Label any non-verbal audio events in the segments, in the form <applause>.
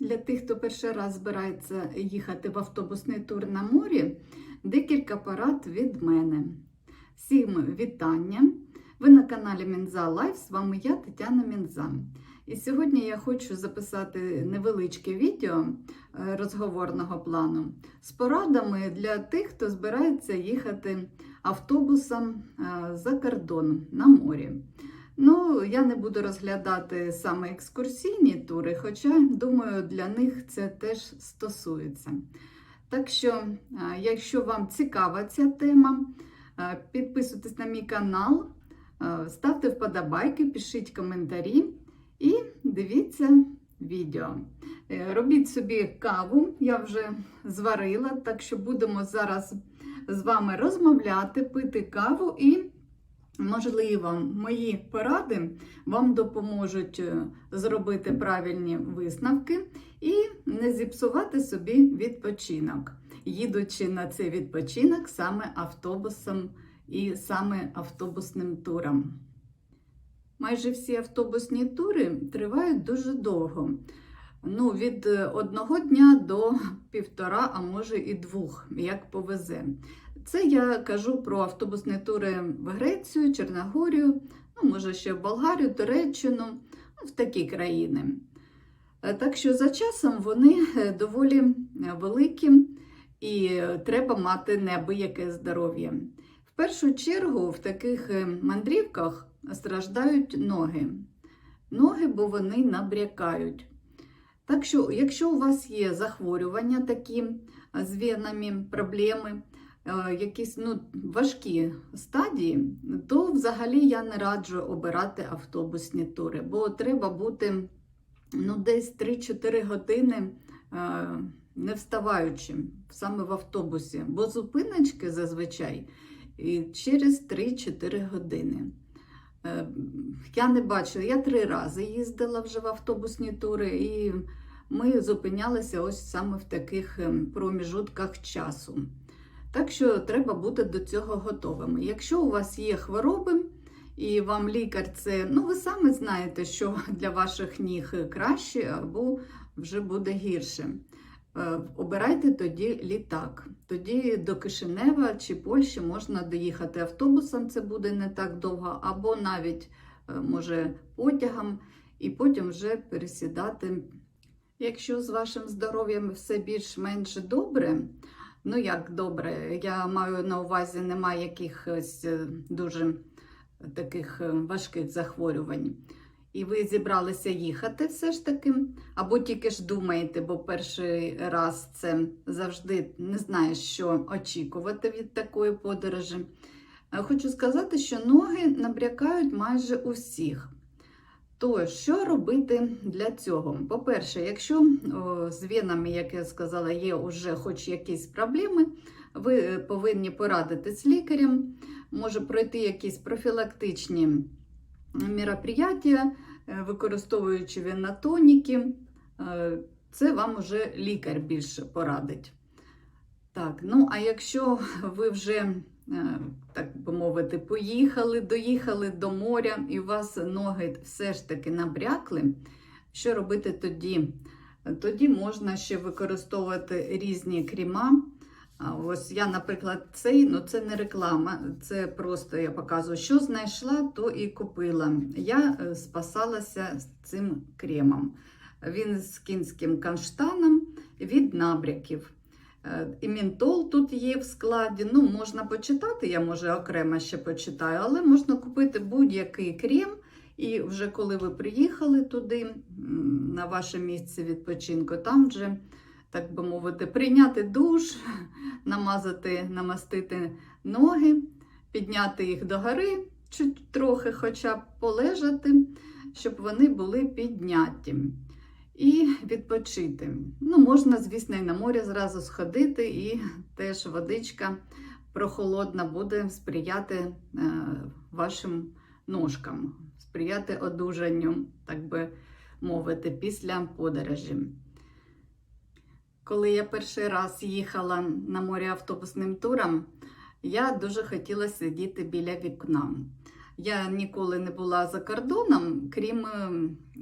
Для тих, хто перший раз збирається їхати в автобусний тур на морі, декілька порад від мене. Всім вітання! Ви на каналі Мінза Лайф, з вами я, Тетяна Мінза. І сьогодні я хочу записати невеличке відео е, розговорного плану з порадами для тих, хто збирається їхати автобусом е, за кордон на морі. Ну, я не буду розглядати саме екскурсійні тури, хоча, думаю, для них це теж стосується. Так що, е, якщо вам цікава ця тема, е, підписуйтесь на мій канал, е, ставте вподобайки, пишіть коментарі і дивіться відео. Робіть собі каву, я вже зварила, так що будемо зараз з вами розмовляти, пити каву і. Можливо, мої поради вам допоможуть е, зробити правильні висновки і не зіпсувати собі відпочинок, їдучи на цей відпочинок саме автобусом і саме автобусним туром. Майже всі автобусні тури тривають дуже довго. Ну, від е, одного дня до півтора, а може і двох, як повезе. Це я кажу про автобусні тури в Грецію, Чорногорію, ну, може ще в Болгарію, Туреччину, ну, в такі країни. Е, Так що за часом вони е, доволі великі і треба мати неабияке здоров'я. В першу чергу в таких е, мандрівках страждають ноги. Ноги, бо вони набрякають. Так що, якщо у вас є захворювання такі з венами, проблеми, е, якісь ну, важкі стадії, то взагалі я не раджу обирати автобусні тури, бо треба бути ну, десь 3-4 години е, не вставаючи саме в автобусі, бо зупиночки зазвичай і через 3-4 години. Е, Я не бачила, я три рази їздила вже в автобусні тури, і ми зупинялися ось саме в таких ем, проміжутках часу. Так що треба бути до цього готовими. Якщо у вас є хвороби, і вам лікар це, ну ви самі знаєте, що <laughs> для ваших ніг краще або вже буде гірше. Е, Обирайте тоді літак. Тоді до Кишинева чи Польщі можна доїхати автобусом, це буде не так довго, або навіть е, може потягом, і потім вже пересідати. Якщо з вашим здоров'ям все більш-менш добре, ну як добре, я маю на увазі, немає якихось е, дуже таких е, важких захворювань. І ви зібралися їхати все ж таки, або тільки ж думаєте, бо перший раз це завжди не знаєш, що очікувати від такої подорожі. Е, Хочу сказати, що ноги набрякають майже у всіх. То, що робити для цього? По-перше, якщо з венами, як я сказала, є вже хоч якісь проблеми, ви е, повинні порадитись з лікарем, може пройти якісь профілактичні мероприятия, е, використовуючи венотоніки, Е, це вам уже лікар більше порадить. Так, ну а якщо ви вже, так би мовити, поїхали, доїхали до моря, і у вас ноги все ж таки набрякли, що робити тоді? Тоді можна ще використовувати різні кріма. Ось я, наприклад, цей, ну це не реклама, це просто я показую, що знайшла, то і купила. Я е, спасалася цим кремом. Він з кінським каштаном від набряків. Е, І мінтол тут є в складі. Ну, можна почитати, я може окремо ще почитаю, але можна купити будь-який крем. І вже коли ви приїхали туди, на ваше місце відпочинку, там вже, так би мовити, прийняти душ, <laughs> намазати, намастити ноги, підняти їх догори, чуть трохи хоча б полежати, щоб вони були підняті. І відпочити. Ну, можна, звісно, і на море зразу сходити, і теж водичка прохолодна буде сприяти е, вашим ножкам, сприяти одужанню, так би мовити, після подорожі. Коли я перший раз їхала на море автобусним туром, я дуже хотіла сидіти біля вікна. Я ніколи не була за кордоном, крім е,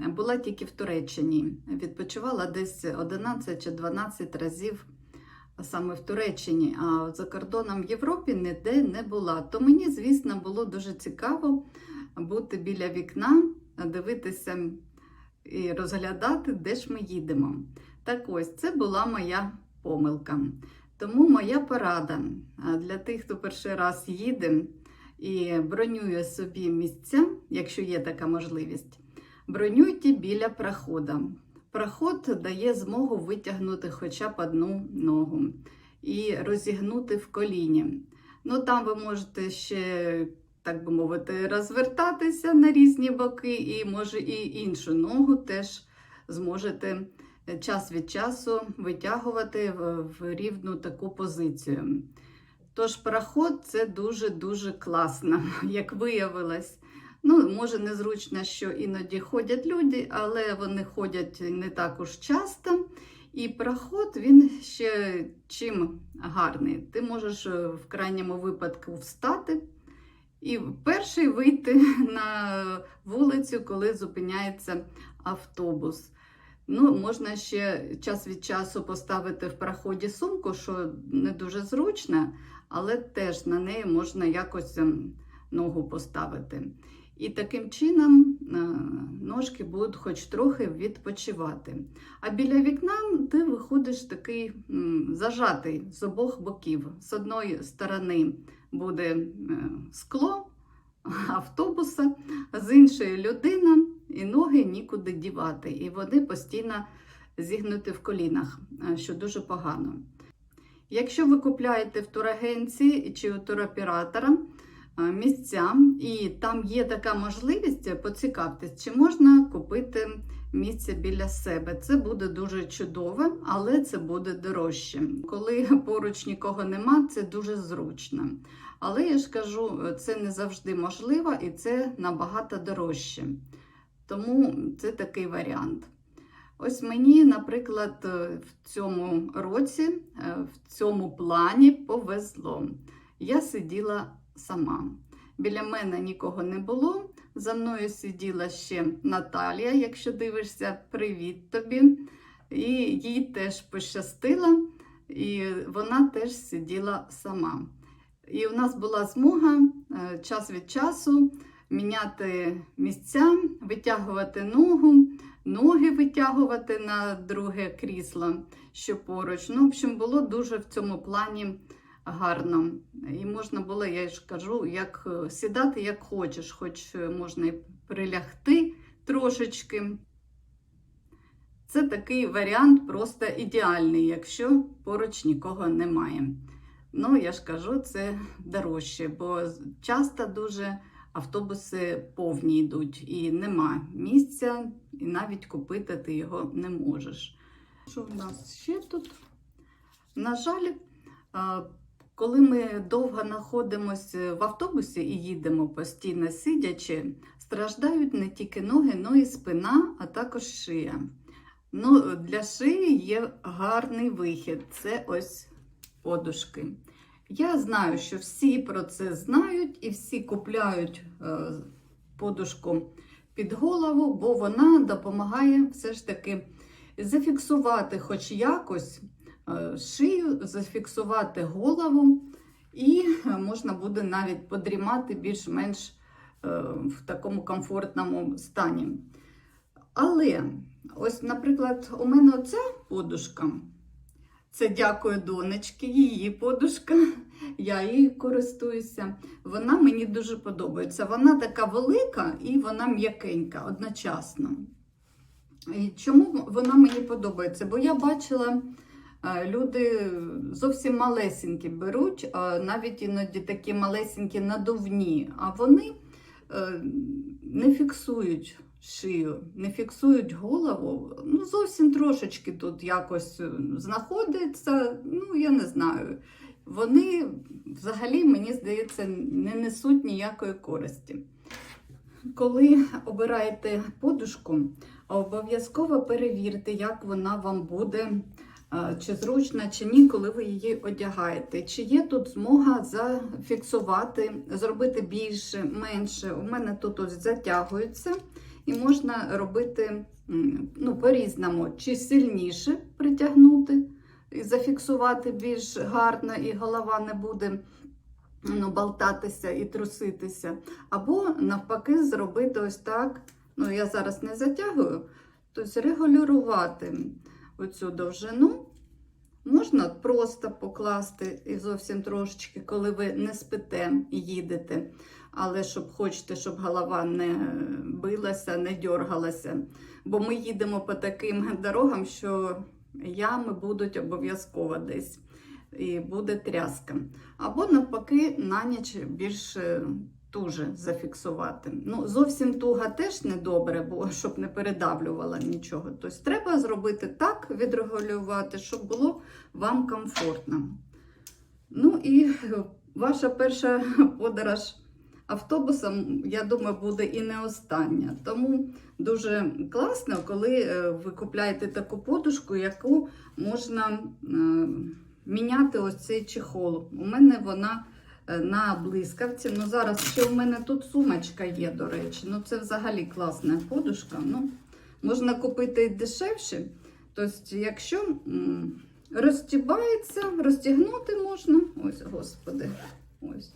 була тільки в Туреччині. Відпочивала десь 11 чи 12 разів саме в Туреччині, а за кордоном в Європі ніде не була. То мені, звісно, було дуже цікаво бути біля вікна, дивитися і розглядати, де ж ми їдемо. Так ось це була моя помилка. Тому моя порада для тих, хто перший раз їде і бронює собі місця, якщо є така можливість, бронюйте біля прохода. Проход дає змогу витягнути хоча б одну ногу і розігнути в коліні. Ну там ви можете ще, так би мовити, розвертатися на різні боки, і може і іншу ногу теж зможете час від часу витягувати в рівну таку позицію. Тож проход це дуже-дуже класно, <laughs> як виявилось. Ну, може, незручно, що іноді ходять люди, але вони ходять не так уж часто. І проход він ще чим гарний. Ти можеш е, в крайньому випадку встати і перший вийти <laughs> на вулицю, коли зупиняється автобус. Ну, можна ще час від часу поставити в проході сумку, що не дуже зручно, але теж на неї можна якось ем, ногу поставити. І таким чином е, ножки будуть хоч трохи відпочивати. А біля вікна ти виходиш такий зажатий з обох боків. З одної сторони буде е, скло автобуса, з іншої людина, і ноги нікуди дівати. І вони постійно зігнуті в колінах, е, що дуже погано. Якщо ви купляєте в турагенції чи у туроператора, е, місця, і там є така можливість, поцікавтесь, чи можна купити місце біля себе. Це буде дуже чудово, але це буде дорожче. Коли поруч нікого нема, це дуже зручно. Але я ж кажу, це не завжди можливо і це набагато дорожче. Тому це такий варіант. Ось мені, наприклад, в цьому році, е, в цьому плані повезло. Я сиділа сама. Біля мене нікого не було. За мною сиділа ще Наталія, якщо дивишся, привіт тобі. І їй теж пощастило, і вона теж сиділа сама. І у нас була змога е, час від часу міняти місця, витягувати ногу, ноги витягувати на друге крісло, що поруч. Ну, в общем, було дуже в цьому плані гарно. І можна було, я ж кажу, як е, сідати як хочеш, хоч е, можна і прилягти трошечки. Це такий варіант просто ідеальний, якщо поруч нікого немає. Ну, я ж кажу, це дорожче, бо часто дуже автобуси повні йдуть і нема місця, і навіть купити ти його не можеш. Що в нас ще тут? На жаль, коли ми довго знаходимося в автобусі і їдемо постійно сидячи, страждають не тільки ноги, але й спина, а також шия. Ну, Для шиї є гарний вихід це ось подушки. Я знаю, що всі про це знають і всі купляють е, подушку під голову, бо вона допомагає все ж таки зафіксувати хоч якось е, шию, зафіксувати голову, і можна буде навіть подрімати більш-менш е, в такому комфортному стані. Але, ось, наприклад, у мене оця подушка. Це дякую донечки, її подушка. <laughs> Я її користуюся. Вона мені дуже подобається. Вона така велика і вона м'якенька одночасно. І Чому вона мені подобається? Бо я бачила, люди зовсім малесенькі беруть, навіть іноді такі малесенькі надувні, а вони е, не фіксують шию, не фіксують голову. Ну, зовсім трошечки тут якось е, знаходиться, ну, я не знаю. Вони взагалі, мені здається, не несуть ніякої користі. Коли обираєте подушку, обов'язково перевірте, як вона вам буде е, чи зручна, чи ні, коли ви її одягаєте. Чи є тут змога зафіксувати, зробити більше, менше. У мене тут ось затягується, і можна робити ну, по-різному, чи сильніше притягнути і зафіксувати більш гарно, і голова не буде ну, болтатися і труситися. Або навпаки, зробити ось так. Ну, я зараз не затягую, тобто регулювати оцю довжину. Можна просто покласти і зовсім трошечки, коли ви не спите і їдете, але щоб хочете, щоб голова не билася, не дергалася. Бо ми їдемо по таким дорогам, що ями будуть обов'язково десь і буде тряска. Або навпаки, на ніч більш е, туже зафіксувати. Ну, зовсім туга теж не добре, бо щоб не передавлювала нічого. Тобто треба зробити так, відрегулювати, щоб було вам комфортно. Ну і ваша перша подорож автобусом, я думаю, буде і не остання. Тому дуже класно, коли е, ви купляєте таку подушку, яку можна е, міняти ось цей чехол. У мене вона е, на блискавці. Ну, зараз ще у мене тут сумочка є, до речі. Ну, це взагалі класна подушка. Ну, можна купити і дешевше. Тобто, якщо розтібається, розтягнути можна. Ось, господи, ось.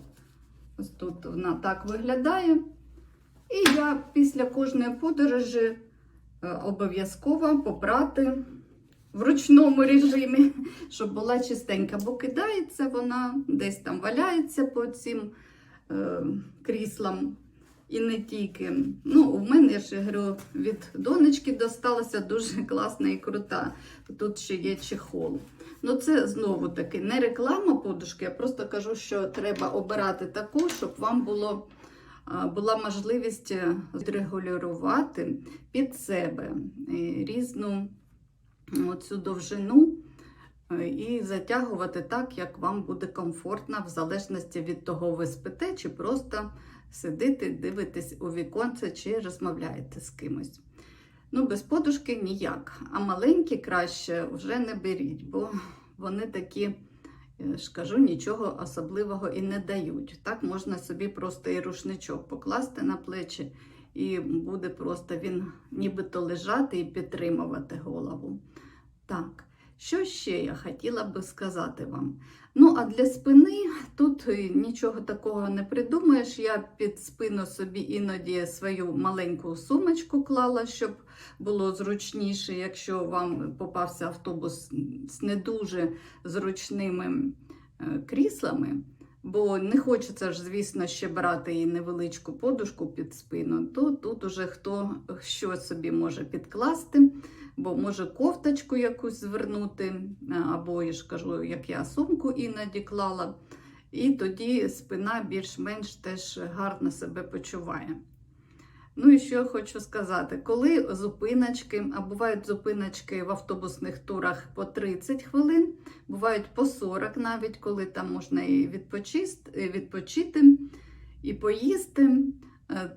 Ось тут вона так виглядає. І я після кожної подорожі е, обов'язково попрати в ручному режимі, <laughs> щоб була чистенька, бо кидається вона, десь там валяється по цим е, кріслам. І не тільки. Ну, у мене я ж говорю, від донечки досталася дуже <laughs> класна і крута. Тут ще є чехол. Ну, це знову таки не реклама подушки, я просто кажу, що треба обирати таку, щоб вам було, була можливість е, регулювати під себе е, різну цю довжину е, і затягувати так, як вам буде комфортно, в залежності від того, ви спите, чи просто сидите, дивитесь у віконце, чи розмовляєте з кимось. Ну, без подушки ніяк. А маленькі краще вже не беріть, бо вони такі, я ж кажу, нічого особливого і не дають. Так можна собі просто і рушничок покласти на плечі, і буде просто він нібито лежати і підтримувати голову. Так, що ще я хотіла би сказати вам? Ну, а для спини тут нічого такого не придумаєш. Я під спину собі іноді свою маленьку сумочку клала, щоб було зручніше, якщо вам попався автобус з не дуже зручними е, кріслами. Бо не хочеться ж, звісно, ще брати і невеличку подушку під спину, то тут уже хто що собі може підкласти, бо може кофточку якусь звернути, або я ж кажу, як я сумку іноді клала. І тоді спина більш-менш теж гарно себе почуває. Ну і що я хочу сказати, коли зупиночки, а бувають зупиночки в автобусних турах по 30 хвилин, бувають по 40 навіть, коли там можна і відпочити, і поїсти, е,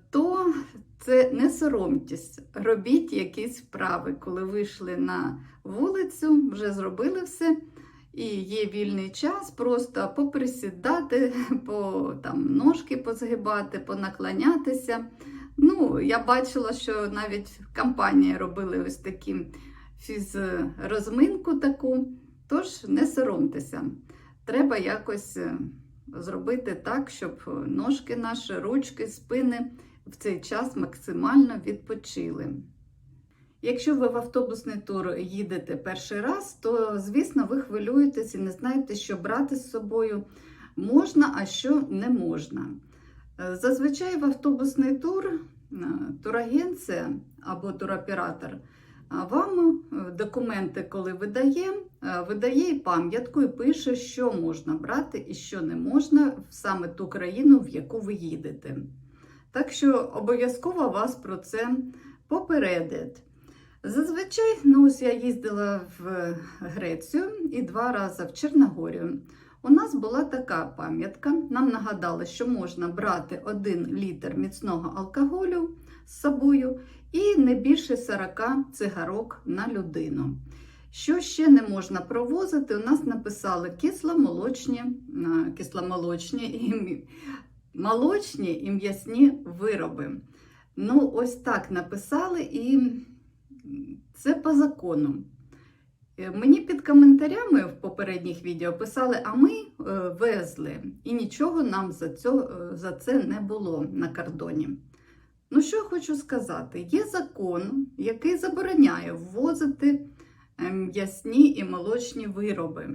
то це не соромтесь, робіть якісь вправи, коли вийшли на вулицю, вже зробили все. І є вільний час, просто поприсідати, <laughs> по там ножки позгибати, понаклонятися. Ну, я бачила, що навіть компанії робили ось такі фізрозминку таку. Тож не соромтеся. Треба якось е, зробити так, щоб ножки наші, ручки, спини в цей час максимально відпочили. Якщо ви в автобусний тур їдете перший раз, то, звісно, ви хвилюєтесь і не знаєте, що брати з собою можна, а що не можна. Е, Зазвичай в автобусний тур е, турагенція або туроператор е, вам документи, коли видає, видає і пам'ятку і пише, що можна брати і що не можна в саме ту країну, в яку ви їдете. Так що обов'язково вас про це попередять. Зазвичай, ну ось я їздила в Грецію і два рази в Чорногорію. У нас була така пам'ятка. Нам нагадали, що можна брати 1 літр міцного алкоголю з собою і не більше 40 цигарок на людину. Що ще не можна провозити? У нас написали кисломолочні, кисломолочні і молочні і м'ясні вироби. Ну, ось так написали, і це по закону. Е, Мені під коментарями в попередніх відео писали, а ми е, везли, і нічого нам за, е, за це не було на кордоні. Ну, що я хочу сказати? Є закон, який забороняє ввозити м'ясні і молочні вироби.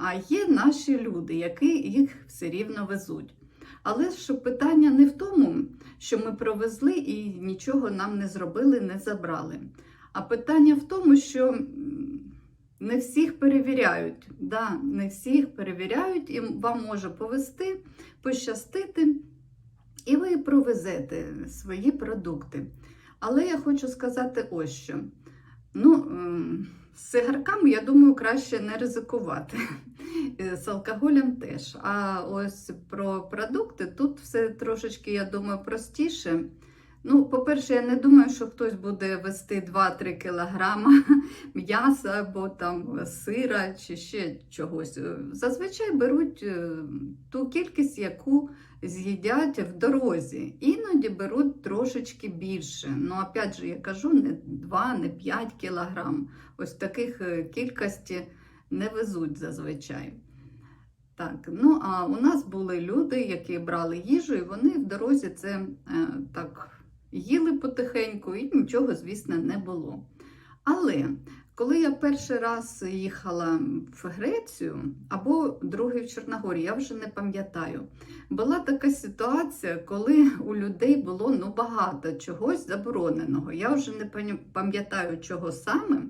А є наші люди, які їх все рівно везуть. Але ж питання не в тому, що ми провезли і нічого нам не зробили, не забрали. А питання в тому, що не всіх перевіряють. Да, не всіх перевіряють, і вам може повести, пощастити, і ви провезете свої продукти. Але я хочу сказати ось що. Ну, ем, з цигарками, я думаю, краще не ризикувати. Е, З алкоголем теж. А ось про продукти тут все трошечки, я думаю, простіше. Ну, по-перше, я не думаю, що хтось буде вести 2-3 кілограма <laughs> м'яса або там сира чи ще чогось. Зазвичай беруть е, ту кількість, яку з'їдять в дорозі. Іноді беруть трошечки більше. Ну, опять же, я кажу, не 2, не 5 кілограм. Ось таких е, кількості не везуть зазвичай. Так, ну а у нас були люди, які брали їжу, і вони в дорозі це е, так їли потихеньку, і нічого, звісно, не було. Але коли я перший раз їхала в Грецію або другий в Чорногорії, я вже не пам'ятаю, була така ситуація, коли у людей було ну, багато чогось забороненого. Я вже не пам'ятаю, чого саме,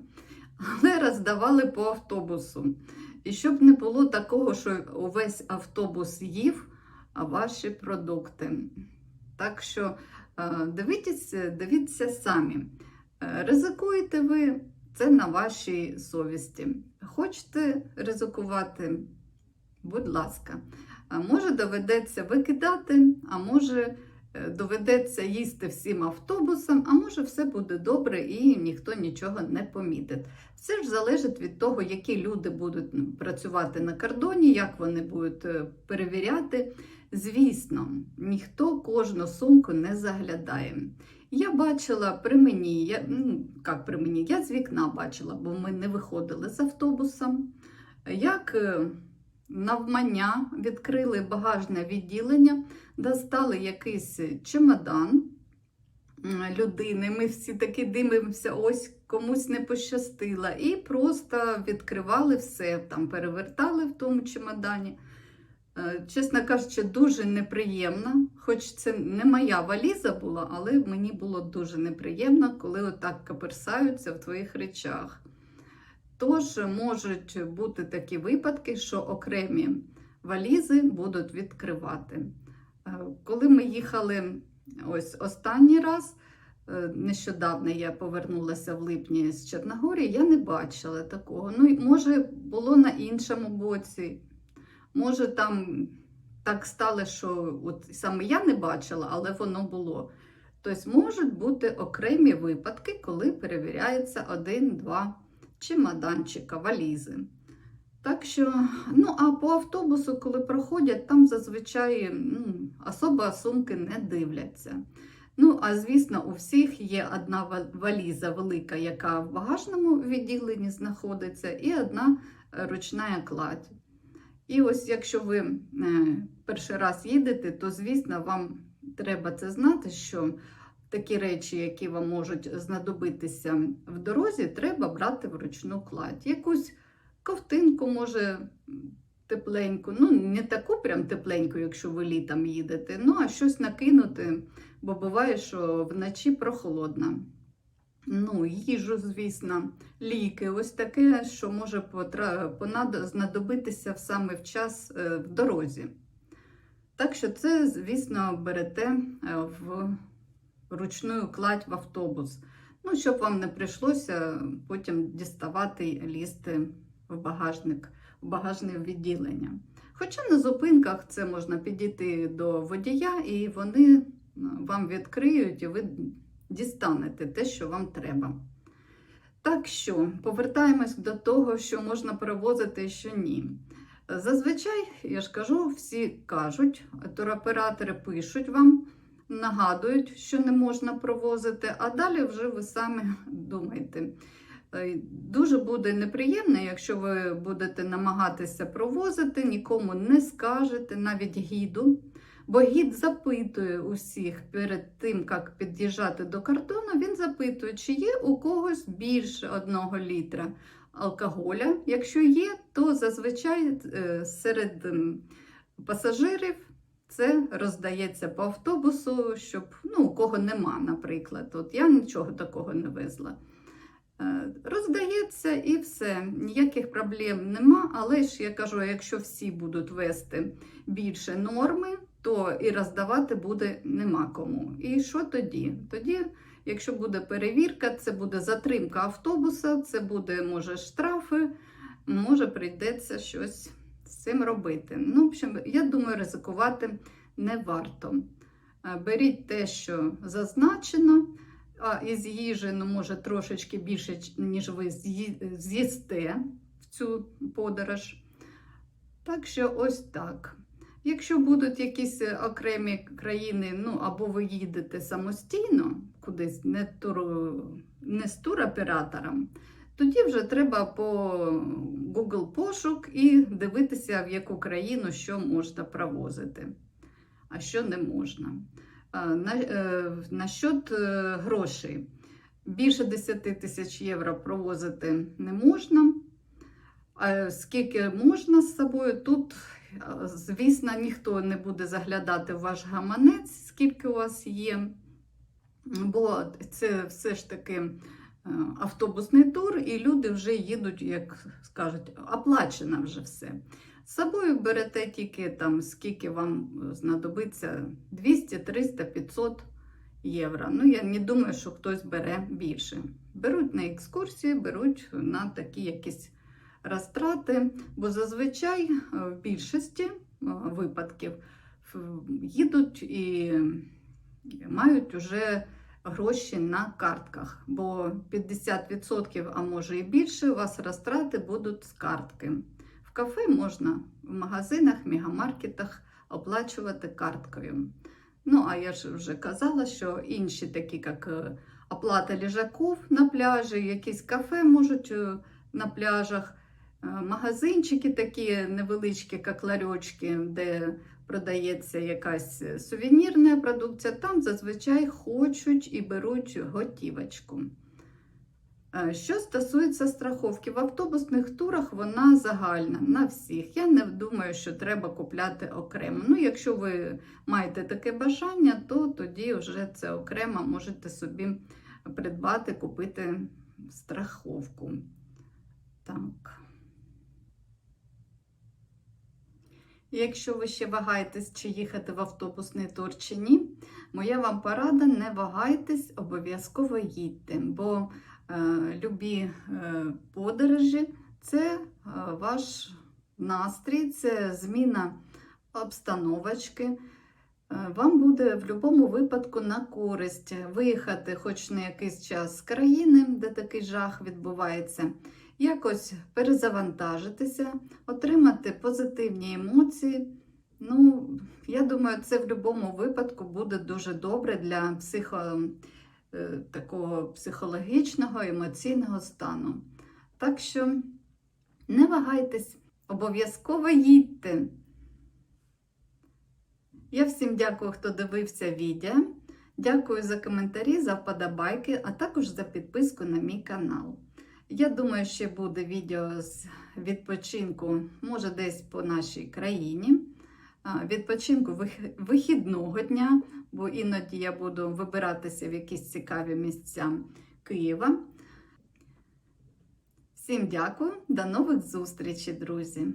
але роздавали по автобусу. І щоб не було такого, що увесь автобус їв ваші продукти. Так що дивіться, дивіться самі. Е, Ризикуєте ви, це на вашій совісті. Хочете ризикувати? Будь ласка. Може доведеться викидати, а може е, доведеться їсти всім автобусом, а може все буде добре і ніхто нічого не помітить. Все ж залежить від того, які люди будуть працювати на кордоні, як вони будуть е, перевіряти. Звісно, ніхто кожну сумку не заглядає. Я бачила при мені, я, ну, як при мені, я з вікна бачила, бо ми не виходили з автобусом. Як е, навмання відкрили багажне відділення, достали якийсь чемодан людини. Ми всі таки дивимося, ось комусь не пощастило. І просто відкривали все, там перевертали в тому чемодані. Е, Чесно кажучи, дуже неприємно, хоч це не моя валіза була, але мені було дуже неприємно, коли отак каперсаються в твоїх речах. Тож можуть бути такі випадки, що окремі валізи будуть відкривати. Е, Коли ми їхали ось останній раз, е, нещодавно я повернулася в липні з Чорногорії, я не бачила такого. Ну, може, було на іншому боці. Може, там так стало, що от саме я не бачила, але воно було. Тобто можуть бути окремі випадки, коли перевіряється один-два чемоданчика, валізи. Так що, ну а по автобусу, коли проходять, там зазвичай ну, особо сумки не дивляться. Ну, а звісно, у всіх є одна валіза велика, яка в багажному відділенні знаходиться, і одна ручна кладь. І ось якщо ви е, перший раз їдете, то звісно вам треба це знати, що такі речі, які вам можуть знадобитися в дорозі, треба брати в ручну кладь. Якусь ковтинку, може, тепленьку, ну не таку прям тепленьку, якщо ви літом їдете, ну а щось накинути, бо буває, що вночі прохолодно. Ну, їжу, звісно, ліки, ось таке, що може знадобитися саме в час е, в дорозі. Так що це, звісно, берете е, в ручну кладь в автобус. Ну, щоб вам не прийшлося потім діставати лізти в багажник, в багажне відділення. Хоча на зупинках це можна підійти до водія, і вони е, вам відкриють, і ви дістанете те, що вам треба. Так що, повертаємось до того, що можна перевозити, що ні. Зазвичай, я ж кажу, всі кажуть, туроператори пишуть вам, нагадують, що не можна провозити, а далі вже ви самі <laughs> думаєте. Е, Дуже буде неприємно, якщо ви будете намагатися провозити, нікому не скажете, навіть гіду. Бо гід запитує усіх перед тим, як під'їжджати до картону, він запитує, чи є у когось більше одного літра алкоголя. Якщо є, то зазвичай е, серед пасажирів це роздається по автобусу, щоб ну, у кого нема, наприклад. От я нічого такого не везла. Е, Роздається і все, ніяких проблем нема. Але ж я кажу, якщо всі будуть вести більше норми, то і роздавати буде нема кому. І що тоді? Тоді, якщо буде перевірка, це буде затримка автобуса, це буде, може, штрафи, може, прийдеться щось з цим робити. Ну, в общем, я думаю, ризикувати не варто. Е, Беріть те, що зазначено. А із їжі, ну, може, трошечки більше, ніж ви з'їсте в цю подорож. Так що ось так. Якщо будуть якісь е, окремі країни, ну або ви їдете самостійно кудись, не, тур, не з туроператором, тоді вже треба по Google пошук і дивитися, в яку країну що можна провозити, а що не можна. На, е, насчет е, грошей. Більше 10 тисяч євро провозити не можна. Скільки можна з собою, тут, звісно, ніхто не буде заглядати в ваш гаманець, скільки у вас є. Бо це все ж таки е, автобусний тур, і люди вже їдуть, як скажуть, оплачено вже все. З собою берете тільки там, скільки вам знадобиться 200, 300, 500 євро. Ну, я не думаю, що хтось бере більше. Беруть на екскурсії, беруть на такі якісь розтрати, бо зазвичай е, в більшості е, випадків їдуть і мають уже гроші на картках, бо 50%, а може і більше, у вас розтрати будуть з картки. В кафе можна в магазинах, мегамаркетах оплачувати карткою. Ну, а я ж вже казала, що інші, такі як е, оплата ліжаків на пляжі, якісь кафе можуть на пляжах, магазинчики такі невеличкі, як де продається якась е, сувенірна продукція, там зазвичай хочуть і беруть готівочку. Е, Що стосується страховки, в автобусних турах вона загальна на всіх. Я не думаю, що треба купляти окремо. Ну, якщо ви маєте таке бажання, то тоді вже це окремо можете собі придбати, купити страховку. Так. Якщо ви ще вагаєтесь, чи їхати в автобусний тур чи ні, моя вам порада: не вагайтесь, обов'язково їдьте, бо е, любі е, подорожі це е, ваш настрій, це зміна обстановочки. Е, Вам буде в будь-якому випадку на користь виїхати хоч на якийсь час з країни, де такий жах відбувається, якось перезавантажитися, отримати позитивні емоції. Ну, я думаю, це в будь-якому випадку буде дуже добре для психо, е, такого психологічного, емоційного стану. Так що не вагайтесь, обов'язково їдьте. Я всім дякую, хто дивився відео. Дякую за коментарі, за вподобайки, а також за підписку на мій канал. Я думаю, ще буде відео з відпочинку, може, десь по нашій країні. Відпочинку вихідного дня, бо іноді я буду вибиратися в якісь цікаві місця Києва. Всім дякую, до нових зустрічей, друзі!